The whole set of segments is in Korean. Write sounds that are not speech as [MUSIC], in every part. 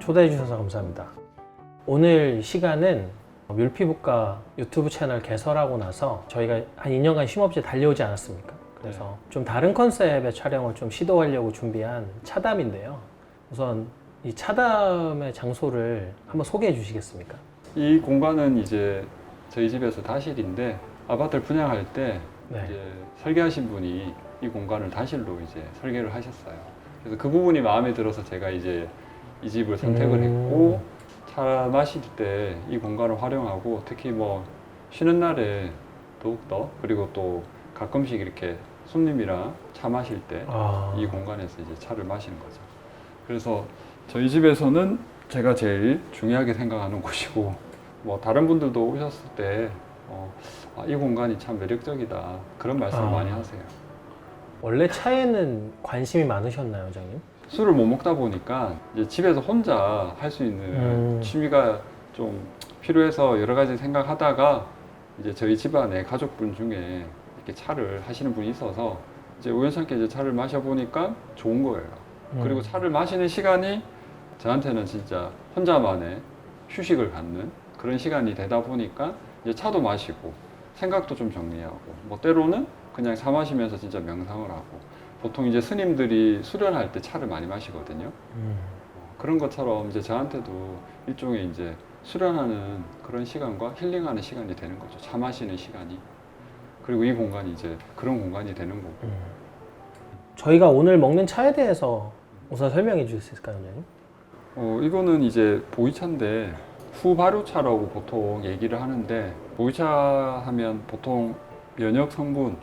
초대해 주셔서 감사합니다. 오늘 시간은 뮬피부과 유튜브 채널 개설하고 나서 저희가 한 2년간 쉼없이 달려오지 않았습니까? 그래서 좀 다른 컨셉의 촬영을 좀 시도하려고 준비한 차담인데요. 우선 이 차담의 장소를 한번 소개해 주시겠습니까? 이 공간은 이제 저희 집에서 다실인데 아파트를 분양할 때 네. 이제 설계하신 분이 이 공간을 다실로 이제 설계를 하셨어요. 그래서 그 부분이 마음에 들어서 제가 이제 이 집을 선택을 음. 했고 차 마실 때 이 공간을 활용하고 특히 뭐 쉬는 날에 더욱 더 그리고 또 가끔씩 이렇게 손님이랑 차 마실 때 아, 이 공간에서 이제 차를 마시는 거죠. 그래서 저희 집에서는 제가 제일 중요하게 생각하는 [LAUGHS] 곳이고 뭐 다른 분들도 오셨을 때 어, 아, 이 공간이 참 매력적이다 그런 말씀을 아. 많이 하세요. 원래 차에는 관심이 많으셨나요, 원장님? 술을 못 먹다 보니까 이제 집에서 혼자 할 수 있는 음. 취미가 좀 필요해서 여러 가지 생각하다가 이제 저희 집안에 가족분 중에 이렇게 차를 하시는 분이 있어서 이제 우연찮게 이제 차를 마셔보니까 좋은 거예요. 음. 그리고 차를 마시는 시간이 저한테는 진짜 혼자만의 휴식을 갖는 그런 시간이 되다 보니까 이제 차도 마시고 생각도 좀 정리하고 뭐 때로는 그냥 차 마시면서 진짜 명상을 하고 보통 이제 스님들이 수련할 때 차를 많이 마시거든요. 음. 그런 것처럼 이제 저한테도 일종의 이제 수련하는 그런 시간과 힐링하는 시간이 되는 거죠. 차 마시는 시간이. 그리고 이 공간이 이제 그런 공간이 되는 거고. 음. 저희가 오늘 먹는 차에 대해서 우선 설명해 주실 수 있을까요, 원장님? 어, 이거는 이제 보이차인데 후발효차라고 보통 얘기를 하는데 보이차 하면 보통 면역 성분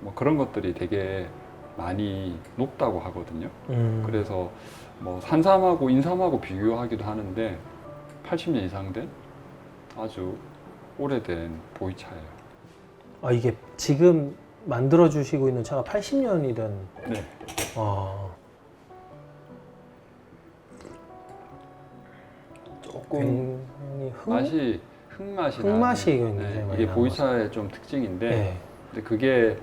뭐 그런 것들이 되게 많이 높다고 하거든요. 음. 그래서 뭐 산삼하고 인삼하고 비교하기도 하는데 80년 이상 된 아주 오래된 보이차예요. 아 이게 지금 만들어 주시고 있는 차가 80년이 된. 네. 와. 조금 굉장히 흥. 맛이 흙맛이 나는, 굉장히 네, 이게 보이차의 좀 특징인데 네. 근데 그게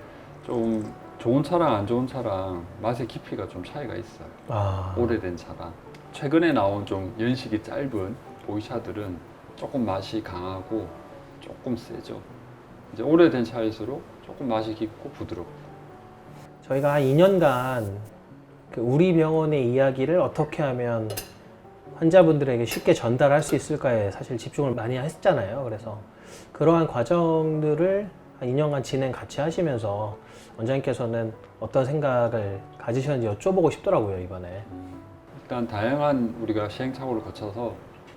좀 좋은 차랑 안 좋은 차랑 맛의 깊이가 좀 차이가 있어요. 아. 오래된 차랑 최근에 나온 좀 연식이 짧은 보이차들은 조금 맛이 강하고 조금 세죠. 이제 오래된 차일수록 조금 맛이 깊고 부드럽고. 저희가 한 2년간 그 우리 병원의 이야기를 어떻게 하면 환자분들에게 쉽게 전달할 수 있을까에 사실 집중을 많이 했잖아요. 그래서 그러한 과정들을 한 2년간 진행 같이 하시면서 원장님께서는 어떤 생각을 가지셨는지 여쭤보고 싶더라고요, 이번에. 일단 다양한 우리가 시행착오를 거쳐서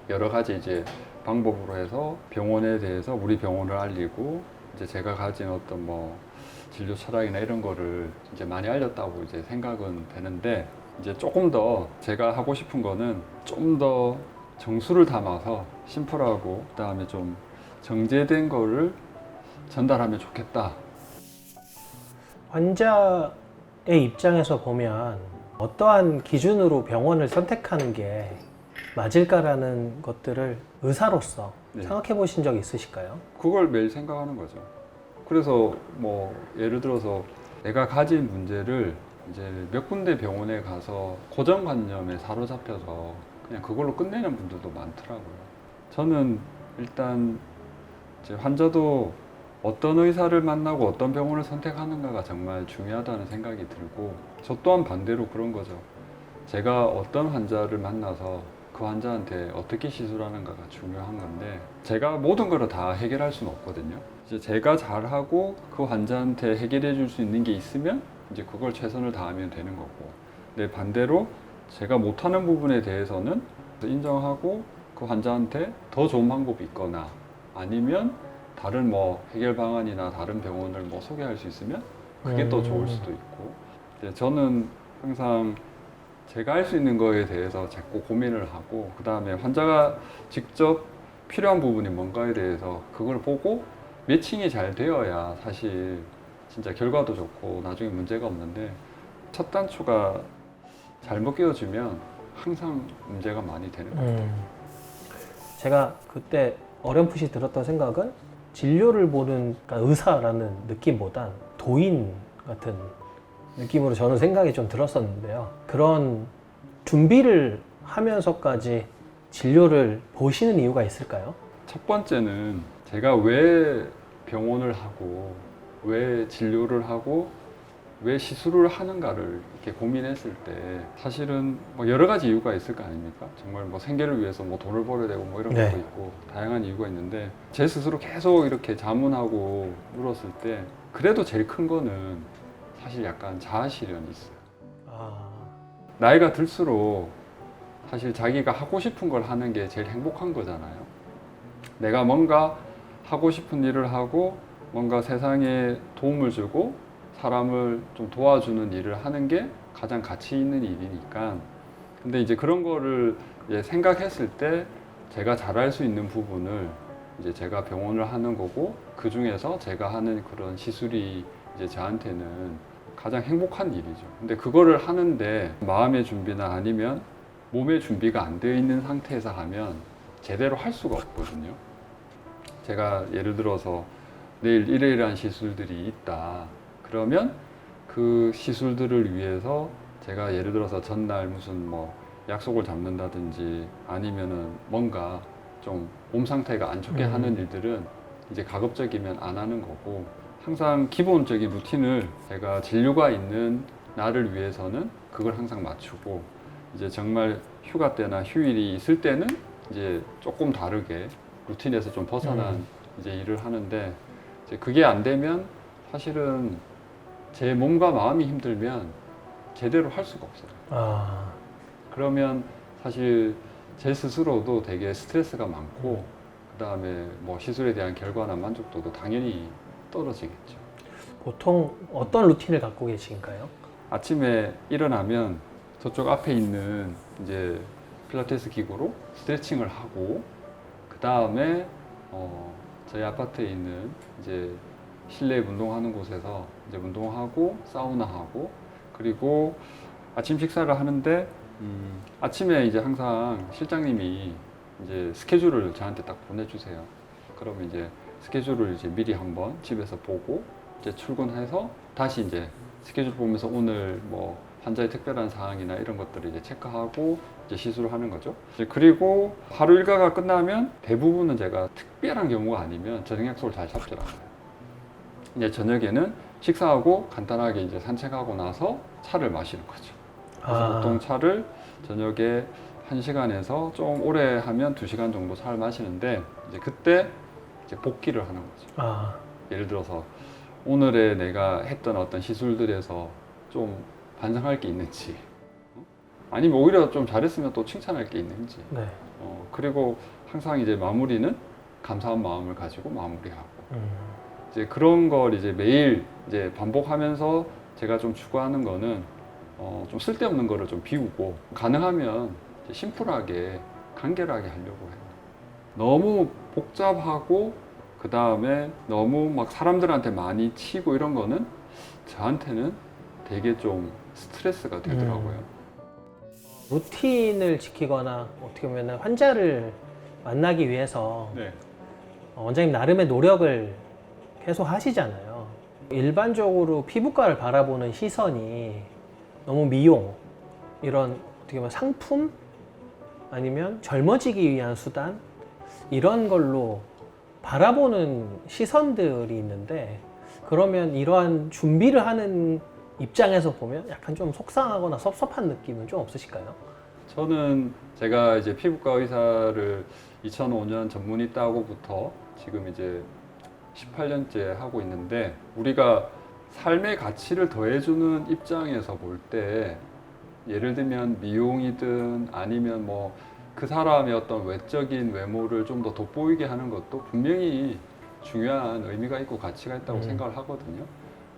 여러 가지 이제 방법으로 해서 병원에 대해서 우리 병원을 알리고 이제 제가 가진 어떤 뭐 진료 철학이나 이런 거를 이제 많이 알렸다고 이제 생각은 되는데 이제 조금 더 제가 하고 싶은 거는 좀 더 정수를 담아서 심플하고 그다음에 좀 정제된 거를 전달하면 좋겠다. 환자의 입장에서 보면 어떠한 기준으로 병원을 선택하는 게 맞을까라는 것들을 의사로서 네. 생각해 보신 적 있으실까요? 그걸 매일 생각하는 거죠. 그래서 뭐 예를 들어서 내가 가진 문제를 이제 몇 군데 병원에 가서 고정관념에 사로잡혀서 그냥 그걸로 끝내는 분들도 많더라고요. 저는 일단 환자도 어떤 의사를 만나고 어떤 병원을 선택하는가가 정말 중요하다는 생각이 들고 저 또한 반대로 그런 거죠. 제가 어떤 환자를 만나서 그 환자한테 어떻게 시술하는가가 중요한 건데 제가 모든 걸 다 해결할 수는 없거든요. 이제 제가 잘하고 그 환자한테 해결해 줄 수 있는 게 있으면 이제 그걸 최선을 다하면 되는 거고 근데 반대로 제가 못하는 부분에 대해서는 인정하고 그 환자한테 더 좋은 방법이 있거나 아니면 다른 뭐 해결 방안이나 다른 병원을 뭐 소개할 수 있으면 그게 더 좋을 음. 수도 있고 이제 저는 항상 제가 할 수 있는 거에 대해서 자꾸 고민을 하고 그 다음에 환자가 직접 필요한 부분이 뭔가에 대해서 그걸 보고 매칭이 잘 되어야 사실 진짜 결과도 좋고 나중에 문제가 없는데 첫 단추가 잘못 끼워지면 항상 문제가 많이 되는 거예요. 음. 제가 그때 어렴풋이 들었던 생각은 진료를 보는 그러니까 의사라는 느낌보단 도인 같은 느낌으로 저는 생각이 좀 들었었는데요. 그런 준비를 하면서까지 진료를 보시는 이유가 있을까요? 첫 번째는 제가 왜 병원을 하고 왜 진료를 하고 왜 시술을 하는가를 이렇게 고민했을 때 사실은 뭐 여러 가지 이유가 있을 거 아닙니까? 정말 뭐 생계를 위해서 뭐 돈을 벌어야 되고 뭐 이런 네. 것도 있고 다양한 이유가 있는데 제 스스로 계속 이렇게 자문하고 물었을 때 그래도 제일 큰 거는 사실 약간 자아 실현이 있어요. 아, 나이가 들수록 사실 자기가 하고 싶은 걸 하는 게 제일 행복한 거잖아요. 내가 뭔가 하고 싶은 일을 하고 뭔가 세상에 도움을 주고 사람을 좀 도와주는 일을 하는 게 가장 가치 있는 일이니까. 근데 이제 그런 거를 이제 생각했을 때 제가 잘할 수 있는 부분을 이제 제가 병원을 하는 거고 그 중에서 제가 하는 그런 시술이 이제 저한테는 가장 행복한 일이죠. 근데 그거를 하는데 마음의 준비나 아니면 몸의 준비가 안 되어 있는 상태에서 하면 제대로 할 수가 없거든요. 제가 예를 들어서 내일 이러이러한 시술들이 있다. 그러면 그 시술들을 위해서 제가 예를 들어서 전날 무슨 뭐 약속을 잡는다든지 아니면은 뭔가 좀 몸 상태가 안 좋게 음. 하는 일들은 이제 가급적이면 안 하는 거고 항상 기본적인 루틴을 제가 진료가 있는 나를 위해서는 그걸 항상 맞추고 이제 정말 휴가 때나 휴일이 있을 때는 이제 조금 다르게 루틴에서 좀 벗어난 음. 이제 일을 하는데 이제 그게 안 되면 사실은 제 몸과 마음이 힘들면 제대로 할 수가 없어요. 아, 그러면 사실 제 스스로도 되게 스트레스가 많고 그 다음에 뭐 시술에 대한 결과나 만족도도 당연히 떨어지겠죠. 보통 어떤 루틴을 갖고 계신가요? 아침에 일어나면 저쪽 앞에 있는 이제 필라테스 기구로 스트레칭을 하고 그 다음에 어 저희 아파트에 있는 이제 실내 운동하는 곳에서 이제 운동하고 사우나하고 그리고 아침 식사를 하는데 음, 아침에 이제 항상 실장님이 이제 스케줄을 저한테 딱 보내주세요. 그러면 이제 스케줄을 이제 미리 한번 집에서 보고 이제 출근해서 다시 이제 스케줄 보면서 오늘 뭐 환자의 특별한 사항이나 이런 것들을 이제 체크하고 이제 시술을 하는 거죠. 그리고 하루 일과가 끝나면 대부분은 제가 특별한 경우가 아니면 저녁 약속을 잘 잡질 않아요. 이제 저녁에는 식사하고 간단하게 이제 산책하고 나서 차를 마시는 거죠. 그래서 아, 보통 차를 저녁에 1시간에서 좀 오래 하면 2시간 정도 차를 마시는데 이제 그때 이제 복기를 하는 거죠. 아, 예를 들어서 오늘의 내가 했던 어떤 시술들에서 좀 반성할 게 있는지 어? 아니면 오히려 좀 잘했으면 또 칭찬할 게 있는지 네. 어, 그리고 항상 이제 마무리는 감사한 마음을 가지고 마무리하고 음, 이제 그런 걸 이제 매일 이제 반복하면서 제가 좀 추구하는 거는 어, 좀 쓸데없는 거를 좀 비우고 가능하면 심플하게 간결하게 하려고 해요. 너무 복잡하고 그 다음에 너무 막 사람들한테 많이 치고 이런 거는 저한테는 되게 좀 스트레스가 되더라고요. 루틴을 지키거나 어떻게 보면 환자를 만나기 위해서 네. 어, 원장님 나름의 노력을 계속 하시잖아요. 일반적으로 피부과를 바라보는 시선이 너무 미용 이런 어떻게 보면 상품 아니면 젊어지기 위한 수단 이런 걸로 바라보는 시선들이 있는데 그러면 이러한 준비를 하는 입장에서 보면 약간 좀 속상하거나 섭섭한 느낌은 좀 없으실까요? 저는 제가 이제 피부과 의사를 2005년 전문의 따고부터 지금 이제 18년째 하고 있는데 우리가 삶의 가치를 더해주는 입장에서 볼 때 예를 들면 미용이든 아니면 뭐 그 사람의 어떤 외적인 외모를 좀 더 돋보이게 하는 것도 분명히 중요한 의미가 있고 가치가 있다고 음. 생각을 하거든요.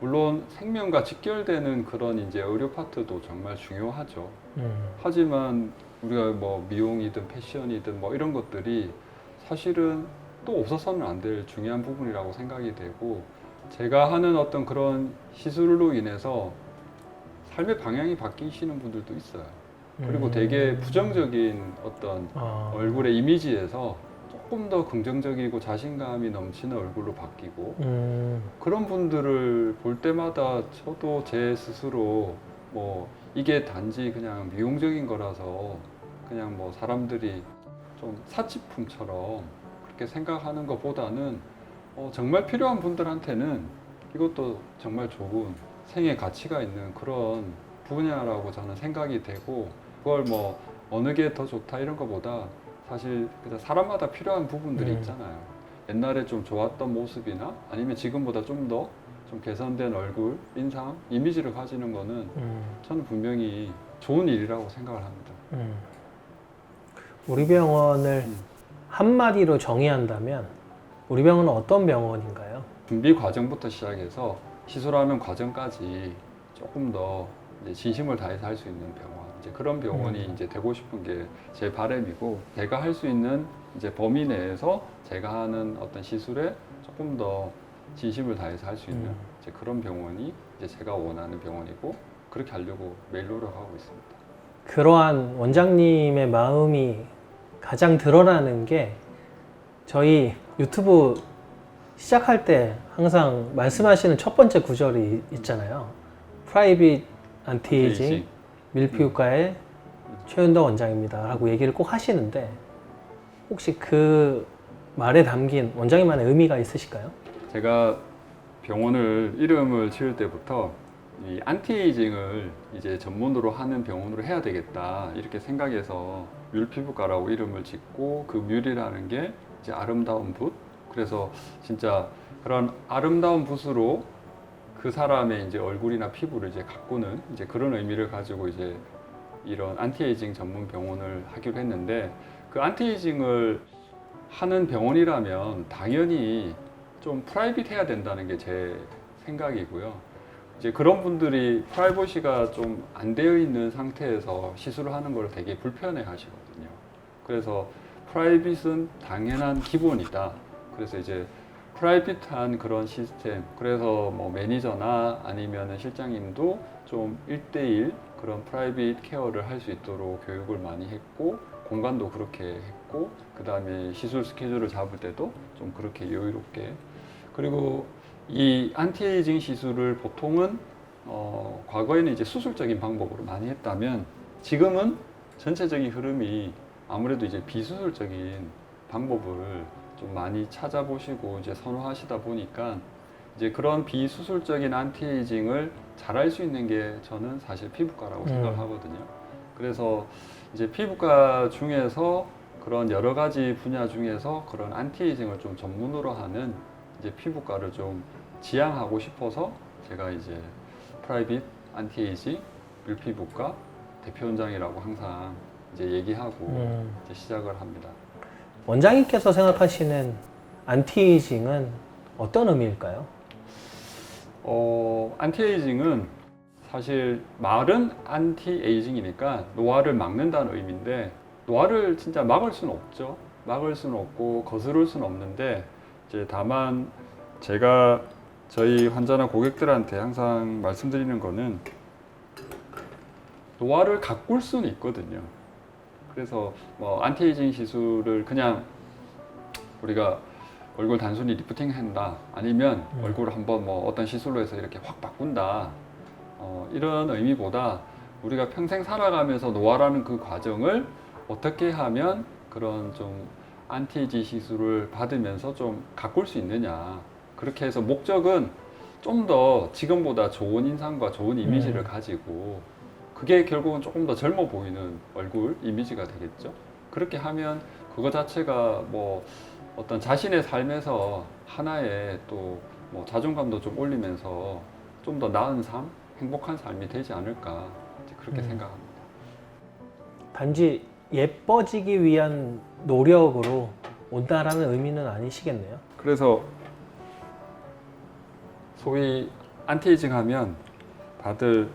물론 생명과 직결되는 그런 이제 의료 파트도 정말 중요하죠. 음, 하지만 우리가 뭐 미용이든 패션이든 뭐 이런 것들이 사실은 또 없어서는 안 될 중요한 부분이라고 생각이 되고 제가 하는 어떤 그런 시술로 인해서 삶의 방향이 바뀌시는 분들도 있어요. 그리고 음. 되게 부정적인 어떤 아, 얼굴의 이미지에서 조금 더 긍정적이고 자신감이 넘치는 얼굴로 바뀌고 음, 그런 분들을 볼 때마다 저도 제 스스로 뭐 이게 단지 그냥 미용적인 거라서 그냥 뭐 사람들이 좀 사치품처럼 그렇게 생각하는 것보다는 어, 정말 필요한 분들한테는 이것도 정말 좋은 생애 가치가 있는 그런 분야라고 저는 생각이 되고 그걸 뭐 어느 게 더 좋다 이런 것보다 사실 사람마다 필요한 부분들이 음. 있잖아요. 옛날에 좀 좋았던 모습이나 아니면 지금보다 좀 더 좀 개선된 얼굴, 인상, 이미지를 가지는 거는 음, 저는 분명히 좋은 일이라고 생각을 합니다. 음. 우리 병원을 음. 한마디로 정의한다면 우리 병원은 어떤 병원인가요? 준비 과정부터 시작해서 시술하는 과정까지 조금 더 진심을 다해서 할 수 있는 병원. 이제 그런 병원이 음. 이제 되고 싶은 게 제 바람이고 제가 할 수 있는 이제 범위 내에서 제가 하는 어떤 시술에 조금 더 진심을 다해서 할 수 있는 음. 이제 그런 병원이 이제 제가 원하는 병원이고 그렇게 하려고 매일 노력하고 있습니다. 그러한 원장님의 마음이 가장 드러나는 게 저희 유튜브 시작할 때 항상 말씀하시는 첫 번째 구절이 있잖아요. 프라이빗 안티에이징. 밀피우과의 최윤덕 원장입니다. 라고 얘기를 꼭 하시는데 혹시 그 말에 담긴 원장님만의 의미가 있으실까요? 제가 병원을 이름을 지을 때부터 이 안티에이징을 이제 전문으로 하는 병원으로 해야 되겠다 이렇게 생각해서 뮬피부과라고 이름을 짓고 그 뮬이라는 게 이제 아름다운 붓 그래서 진짜 그런 아름다운 붓으로 그 사람의 이제 얼굴이나 피부를 이제 가꾸는 이제 그런 의미를 가지고 이제 이런 안티에이징 전문 병원을 하기로 했는데 그 안티에이징을 하는 병원이라면 당연히 좀 프라이빗해야 된다는 게 제 생각이고요. 이제 그런 분들이 프라이버시가 좀 안 되어 있는 상태에서 시술을 하는 걸 되게 불편해 하시거든요. 그래서 프라이빗은 당연한 기본이다. 그래서 이제 프라이빗한 그런 시스템. 그래서 뭐 매니저나 아니면은 실장님도 좀 1대1 그런 프라이빗 케어를 할 수 있도록 교육을 많이 했고 공간도 그렇게 했고 그 다음에 시술 스케줄을 잡을 때도 좀 그렇게 여유롭게 그리고 이 안티에이징 시술을 보통은 어, 과거에는 이제 수술적인 방법으로 많이 했다면 지금은 전체적인 흐름이 아무래도 이제 비수술적인 방법을 좀 많이 찾아보시고 이제 선호하시다 보니까 이제 그런 비수술적인 안티에이징을 잘할 수 있는 게 저는 사실 피부과라고 음. 생각하거든요. 그래서 이제 피부과 중에서 그런 여러 가지 분야 중에서 그런 안티에이징을 좀 전문으로 하는 이제 피부과를 좀 지향하고 싶어서 제가 이제 프라이빗 안티에이징 율피부과 대표원장이라고 항상 이제 얘기하고 음. 이제 시작을 합니다. 원장님께서 생각하시는 안티에이징은 어떤 의미일까요? 어, 안티에이징은 사실 말은 안티에이징이니까 노화를 막는다는 의미인데 노화를 진짜 막을 수는 없죠. 막을 수는 없고 거스를 수는 없는데 이제 다만 제가 저희 환자나 고객들한테 항상 말씀드리는 거는 노화를 가꿀 수는 있거든요. 그래서 뭐 안티에이징 시술을 그냥 우리가 얼굴 단순히 리프팅 한다 아니면 음. 얼굴을 한번 뭐 어떤 시술로 해서 이렇게 확 바꾼다 어, 이런 의미보다 우리가 평생 살아가면서 노화라는 그 과정을 어떻게 하면 그런 좀 안티에이징 시술을 받으면서 좀 가꿀 수 있느냐 그렇게 해서 목적은 좀 더 지금보다 좋은 인상과 좋은 이미지를 음. 가지고 그게 결국은 조금 더 젊어 보이는 얼굴 이미지가 되겠죠 그렇게 하면 그거 자체가 뭐 어떤 자신의 삶에서 하나의 또 뭐 자존감도 좀 올리면서 좀 더 나은 삶, 행복한 삶이 되지 않을까 그렇게 음. 생각합니다. 단지 예뻐지기 위한 노력으로 온다라는 의미는 아니시겠네요. 그래서 소위 안티에이징 하면 다들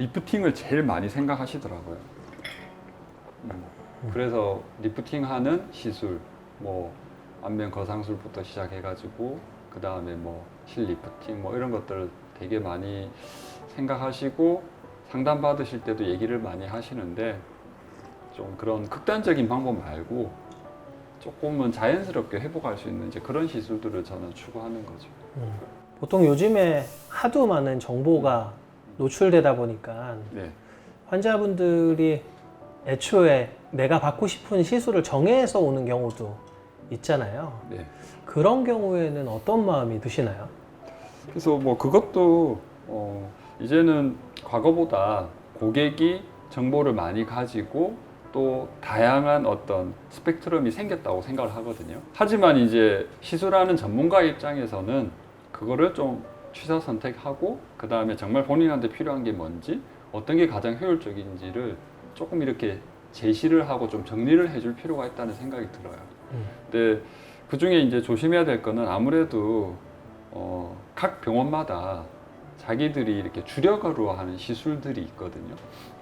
리프팅을 제일 많이 생각하시더라고요. 음, 그래서 리프팅하는 시술, 뭐 안면 거상술부터 시작해가지고 그 다음에 뭐 실리프팅 뭐 이런 것들을 되게 많이 생각하시고 상담 받으실 때도 얘기를 많이 하시는데 좀 그런 극단적인 방법 말고 조금은 자연스럽게 회복할 수 있는 이제 그런 시술들을 저는 추구하는 거죠. 음. 보통 요즘에 하도 많은 정보가 노출되다 보니까 네. 환자분들이 애초에 내가 받고 싶은 시술을 정해서 오는 경우도 있잖아요. 네. 그런 경우에는 어떤 마음이 드시나요? 그래서 뭐 그것도 어 이제는 과거보다 고객이 정보를 많이 가지고 또 다양한 어떤 스펙트럼이 생겼다고 생각을 하거든요. 하지만 이제 시술하는 전문가 입장에서는 그거를 좀 취사 선택하고 그 다음에 정말 본인한테 필요한 게 뭔지 어떤 게 가장 효율적인지를 조금 이렇게 제시를 하고 좀 정리를 해줄 필요가 있다는 생각이 들어요. 음. 근데 그 중에 이제 조심해야 될 거는 아무래도 어, 각 병원마다 자기들이 이렇게 주력으로 하는 시술들이 있거든요.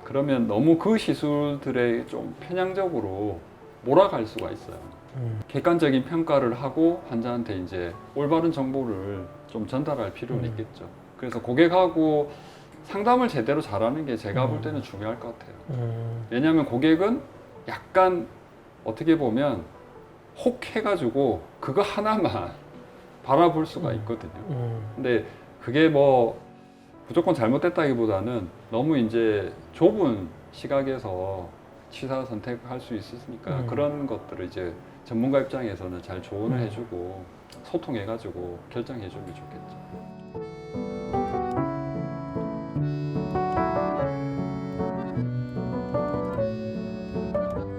그러면 너무 그 시술들에 좀 편향적으로 몰아갈 수가 있어요. 음. 객관적인 평가를 하고 환자한테 이제 올바른 정보를 좀 전달할 필요는 음. 있겠죠. 그래서 고객하고 상담을 제대로 잘하는 게 제가 볼 음. 때는 중요할 것 같아요. 음. 왜냐하면 고객은 약간 어떻게 보면 혹 해가지고 그거 하나만 [LAUGHS] 바라볼 수가 음. 있거든요. 음. 근데 그게 뭐 무조건 잘못됐다기보다는 너무 이제 좁은 시각에서 치사 선택할 수 있으니까 음. 그런 것들을 이제 전문가 입장에서는 잘 조언을 음. 해주고 소통해가지고 결정해주면 좋겠죠.